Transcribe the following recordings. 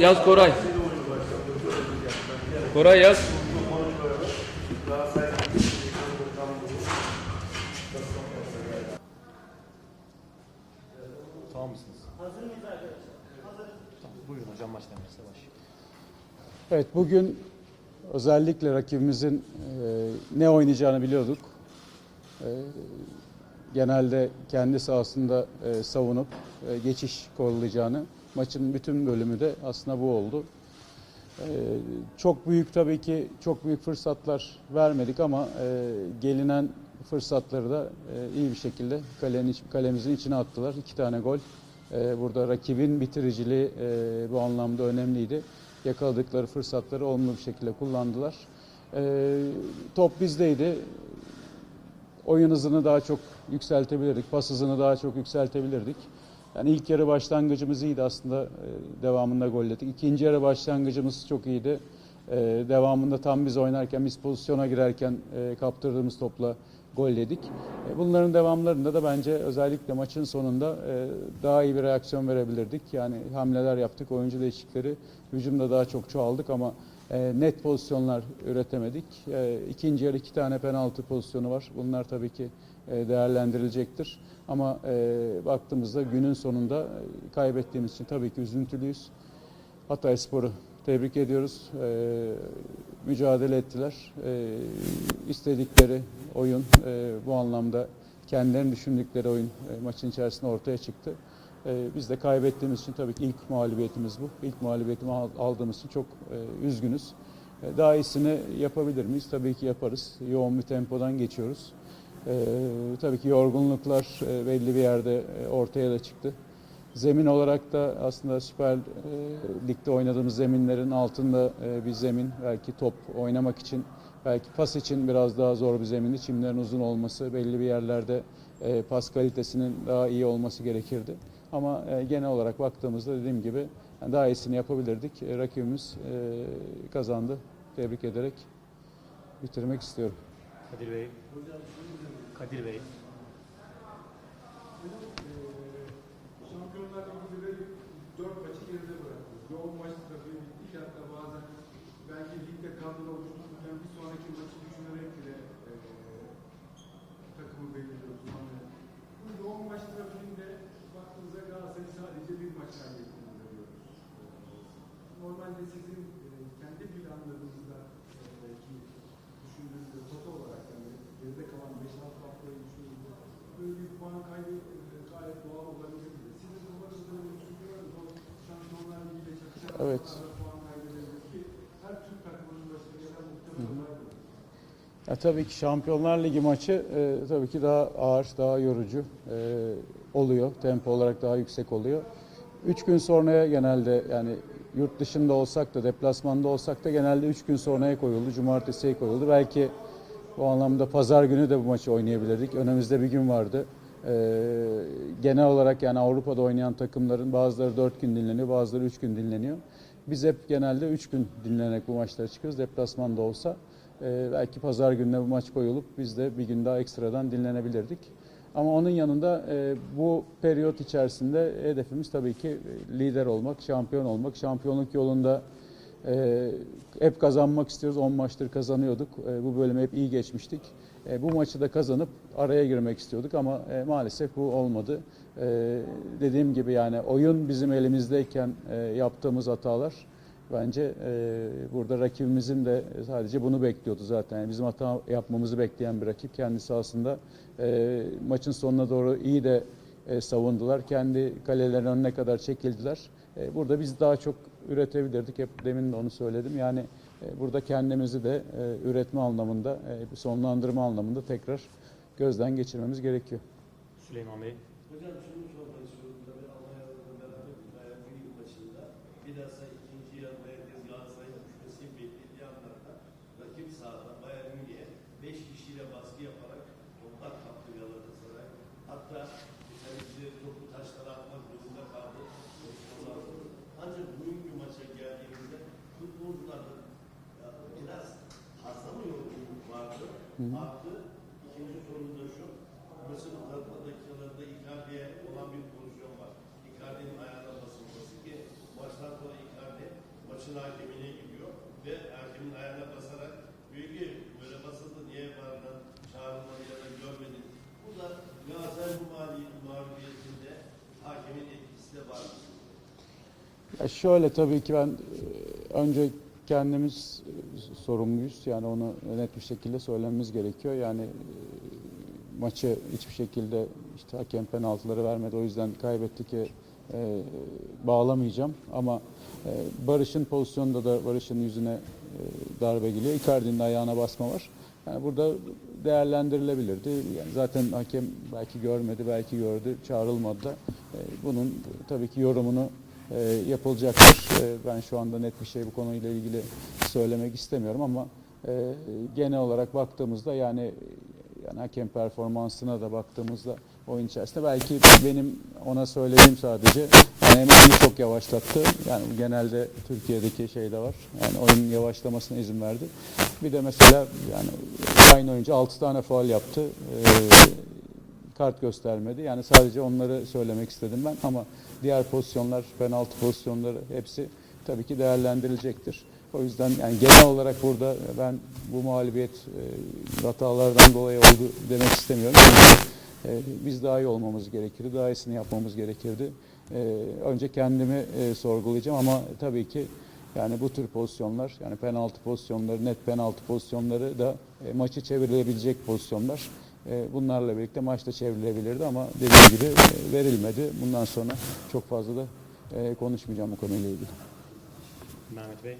Yaz Koray. Koray yaz. Tamam mısınız? Hazır mıyız arkadaşlar? Tamam, buyurun hocam başlayalım. Başlayalım. Evet bugün özellikle rakibimizin e, ne oynayacağını biliyorduk. E, genelde kendi sahasında e, savunup e, geçiş kollayacağını. Maçın bütün bölümü de aslında bu oldu. E, çok büyük tabii ki çok büyük fırsatlar vermedik ama e, gelinen fırsatları da e, iyi bir şekilde kalenin kalemizin içine attılar. İki tane gol. E, burada rakibin bitiriciliği e, bu anlamda önemliydi. Yakaladıkları fırsatları olumlu bir şekilde kullandılar. E, top bizdeydi. Oyun hızını daha çok yükseltebilirdik. Pas hızını daha çok yükseltebilirdik. Yani ilk yarı başlangıcımız iyiydi aslında. e, Devamında gol yedik. İkinci yarı başlangıcımız çok iyiydi. E, Devamında tam biz oynarken, biz pozisyona girerken e, kaptırdığımız topla gol yedik. E, Bunların devamlarında da bence özellikle maçın sonunda daha iyi bir reaksiyon verebilirdik. Yani hamleler yaptık, oyuncu değişiklikleri, hücumda daha çok çoğaldık ama e, net pozisyonlar üretemedik. E, ikinci yarı iki tane penaltı pozisyonu var. Bunlar tabii ki e, değerlendirilecektir. Ama e, baktığımızda günün sonunda e, kaybettiğimiz için tabii ki üzüntülüyüz. Hatay Spor'u tebrik ediyoruz. E, mücadele ettiler. E, istedikleri oyun e, bu anlamda kendilerini düşündükleri oyun e, maçın içerisinde ortaya çıktı. E, biz de kaybettiğimiz için tabii ki ilk mağlubiyetimiz bu. İlk mağlubiyetimi al- aldığımız için çok e, üzgünüz. E, daha iyisini yapabilir miyiz? Tabii ki yaparız. Yoğun bir tempodan geçiyoruz. E, tabii ki yorgunluklar belli bir yerde ortaya da çıktı. Zemin olarak da aslında Süper Lig'de oynadığımız zeminlerin altında bir zemin. Belki top oynamak için, belki pas için biraz daha zor bir zemindi. Çimlerin uzun olması, belli bir yerlerde pas kalitesinin daha iyi olması gerekirdi. Ama e, genel olarak baktığımızda dediğim gibi yani daha iyisini yapabilirdik. E, rakibimiz e, kazandı. Tebrik ederek bitirmek istiyorum. Kadir Bey. Kadir Bey. Şampiyonlar Ligi'nde de 4 maçı geride bıraktınız. Yoğun maç trafiği bitti. Hatta bazen belki ligde kadro oluştururken bir sonraki maçı düşünerek bile e, takımı belirliyoruz. Yani bu yoğun maç trafiğinde baktığınızda Galatasaray'ın sadece bir maç kaybettiğini görüyoruz. Normalde sizin e, kendi planlarınızda e, ki düşündüğünüzde total olarak yani geride kalan 5-6 haftayı düşündüğünüzde böyle bir puan kaybı e, gayet doğal olabilirdi. Sizin kafanızda bir düşünce var mı? Şampiyonlar Ligi'yle çakışan Evet. puan kaybedebilir ki her Türk takımının başına gelen muhtemel olay bu. Ya tabii ki Şampiyonlar Ligi maçı e, tabii ki daha ağır, daha yorucu e, oluyor. Tempo olarak daha yüksek oluyor. Üç gün sonraya genelde yani yurt dışında olsak da deplasmanda olsak da genelde üç gün sonraya koyuldu. Cumartesiye koyuldu. Belki bu anlamda pazar günü de bu maçı oynayabilirdik. Önümüzde bir gün vardı. Ee, genel olarak yani Avrupa'da oynayan takımların bazıları 4 gün dinleniyor, bazıları 3 gün dinleniyor. Biz hep genelde 3 gün dinlenerek bu maçlara çıkıyoruz. Deplasmanda olsa e, belki pazar gününe bu maç koyulup biz de bir gün daha ekstradan dinlenebilirdik. Ama onun yanında e, bu periyot içerisinde hedefimiz tabii ki lider olmak, şampiyon olmak. Şampiyonluk yolunda e, hep kazanmak istiyoruz. 10 maçtır kazanıyorduk. E, bu bölümü hep iyi geçmiştik. E, bu maçı da kazanıp araya girmek istiyorduk ama e, maalesef bu olmadı. E, dediğim gibi yani oyun bizim elimizdeyken e, yaptığımız hatalar bence e, burada rakibimizin de sadece bunu bekliyordu zaten. Yani bizim hata yapmamızı bekleyen bir rakip kendisi aslında e, maçın sonuna doğru iyi de e, savundular. Kendi kalelerinin önüne kadar çekildiler. E, burada biz daha çok üretebilirdik. Hep demin de onu söyledim. Yani e, burada kendimizi de e, üretme anlamında, e, sonlandırma anlamında tekrar gözden geçirmemiz gerekiyor. Süleyman Bey. Hocam şunu sormak istiyorum tabii Almanya'da beraber bir lig maçında bilhassa ikinci yarı merkez Galatasaray'ın düşmesini beklediği anlarda rakip sahada Bayern Münih'e 5 kişiyle baskı yaparak toplar kaptı Galatasaray. Hatta kalecileri topu taşlara atmak durumunda kaldı. Ancak bugünkü maça geldiğimizde futbolcularda ya, biraz fazla mı yorgunluk vardı? Artı ikinci soru da şu. Mesela uzatma dakikalarında Icardi'ye olan bir pozisyon var. Icardi'nin ayağına basılması ki maçtan sonra Icardi maçın hakemine gidiyor ve hakemin ayağına basarak ki böyle basıldı niye vardan çağrılmadı ya da görmedin. Bu da Galatasaray bu mağlubi- mağlubiyetinde hakemin etkisi de var. Ya şöyle tabii ki ben e, önce kendimiz e, sorumluyuz. Yani onu net bir şekilde söylememiz gerekiyor. Yani e, maçı hiçbir şekilde işte hakem penaltıları vermedi. O yüzden kaybetti ki e, bağlamayacağım. Ama e, Barış'ın pozisyonunda da Barış'ın yüzüne e, darbe geliyor. Icardi'nin ayağına basma var. Yani burada değerlendirilebilirdi. Yani zaten hakem belki görmedi, belki gördü, çağrılmadı da. E, bunun tabii ki yorumunu e, yapılacaktır. E, ben şu anda net bir şey bu konuyla ilgili söylemek istemiyorum ama e, genel olarak baktığımızda yani yani hakem performansına da baktığımızda oyun içerisinde belki benim ona söylediğim sadece yani Emery'i çok yavaşlattı. Yani genelde Türkiye'deki şey de var. Yani oyunun yavaşlamasına izin verdi. Bir de mesela yani aynı oyuncu 6 tane faul yaptı. E, kart göstermedi. Yani sadece onları söylemek istedim ben ama diğer pozisyonlar, penaltı pozisyonları hepsi tabii ki değerlendirilecektir. O yüzden yani genel olarak burada ben bu mağlubiyet e, hatalardan dolayı oldu demek istemiyorum. E, biz daha iyi olmamız gerekirdi, daha iyisini yapmamız gerekirdi. E, önce kendimi e, sorgulayacağım ama tabii ki yani bu tür pozisyonlar, yani penaltı pozisyonları, net penaltı pozisyonları da e, maçı çevrilebilecek pozisyonlar. E, bunlarla birlikte maçta çevrilebilirdi ama dediğim gibi e, verilmedi. Bundan sonra çok fazla da e, konuşmayacağım bu konuyla ilgili. Mehmet Bey.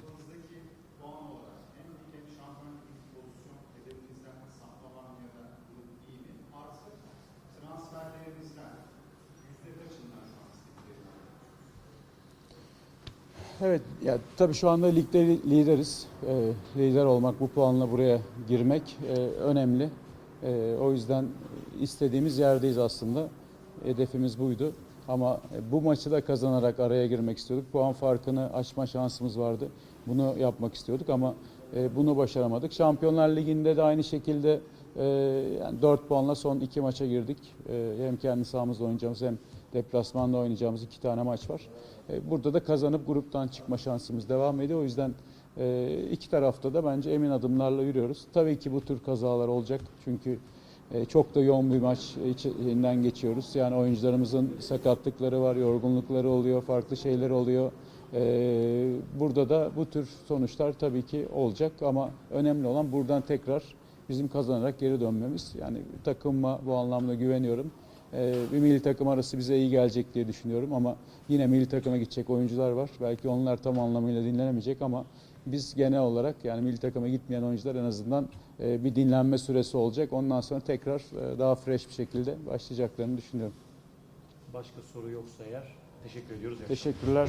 Kafanızdaki puan olarak hem lig hem şampiyonluk ligi pozisyon hedefinizden saklanan ya da durum iyi mi? Artı transferlerinizden yüzde kaçından şu an istedikleriniz? Evet, ya tabii şu anda ligde li- lideriz. Ee, lider olmak, bu puanla buraya girmek e, önemli. E, o yüzden istediğimiz yerdeyiz aslında. Hedefimiz buydu. Ama e, bu maçı da kazanarak araya girmek istiyorduk. Puan farkını açma şansımız vardı. Bunu yapmak istiyorduk ama e, bunu başaramadık. Şampiyonlar Ligi'nde de aynı şekilde e, yani 4 puanla son iki maça girdik. E, hem kendi sahamızda oynayacağımız hem deplasmanda oynayacağımız iki tane maç var. E, Burada da kazanıp gruptan çıkma şansımız devam ediyor. O yüzden e, iki tarafta da bence emin adımlarla yürüyoruz. Tabii ki bu tür kazalar olacak. Çünkü e, çok da yoğun bir maç içinden geçiyoruz. Yani oyuncularımızın sakatlıkları var, yorgunlukları oluyor, farklı şeyler oluyor. Burada da bu tür sonuçlar tabii ki olacak ama önemli olan buradan tekrar bizim kazanarak geri dönmemiz. Yani takıma bu anlamda güveniyorum. Ee, bir milli takım arası bize iyi gelecek diye düşünüyorum ama yine milli takıma gidecek oyuncular var. Belki onlar tam anlamıyla dinlenemeyecek ama biz genel olarak yani milli takıma gitmeyen oyuncular en azından e, bir dinlenme süresi olacak. Ondan sonra tekrar e, daha fresh bir şekilde başlayacaklarını düşünüyorum. Başka soru yoksa eğer teşekkür ediyoruz. Teşekkürler.